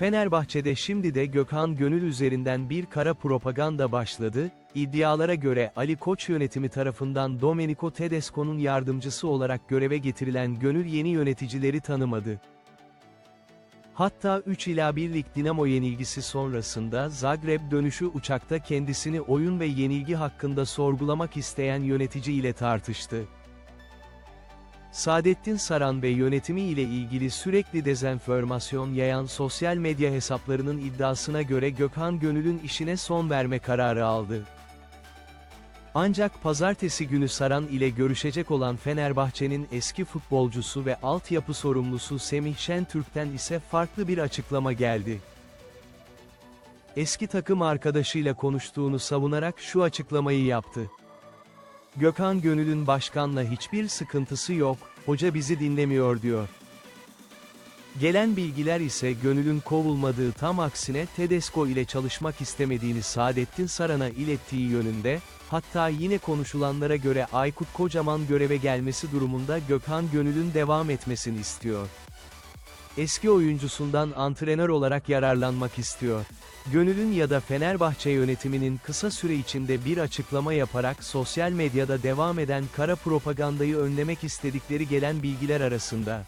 Fenerbahçe'de şimdi de Gökhan Gönül üzerinden bir kara propaganda başladı, iddialara göre Ali Koç yönetimi tarafından Domenico Tedesco'nun yardımcısı olarak göreve getirilen Gönül yeni yöneticileri tanımadı. Hatta 3 ila 1'lik Dinamo yenilgisi sonrasında Zagreb dönüşü uçakta kendisini oyun ve yenilgi hakkında sorgulamak isteyen yönetici ile tartıştı. Saadettin Saran ve yönetimi ile ilgili sürekli dezenformasyon yayan sosyal medya hesaplarının iddiasına göre Gökhan Gönül'ün işine son verme kararı aldı. Ancak pazartesi günü Saran ile görüşecek olan Fenerbahçe'nin eski futbolcusu ve altyapı sorumlusu Semih Şentürk'ten ise farklı bir açıklama geldi. Eski takım arkadaşıyla konuştuğunu savunarak şu açıklamayı yaptı. Gökhan Gönül'ün başkanla hiçbir sıkıntısı yok, hoca bizi dinlemiyor diyor. Gelen bilgiler ise Gönül'ün kovulmadığı tam aksine Tedesco ile çalışmak istemediğini Saadettin Saran'a ilettiği yönünde, hatta yine konuşulanlara göre Aykut Kocaman göreve gelmesi durumunda Gökhan Gönül'ün devam etmesini istiyor. Eski oyuncusundan antrenör olarak yararlanmak istiyor. Gönül'ün ya da Fenerbahçe yönetiminin kısa süre içinde bir açıklama yaparak sosyal medyada devam eden kara propagandayı önlemek istedikleri gelen bilgiler arasında.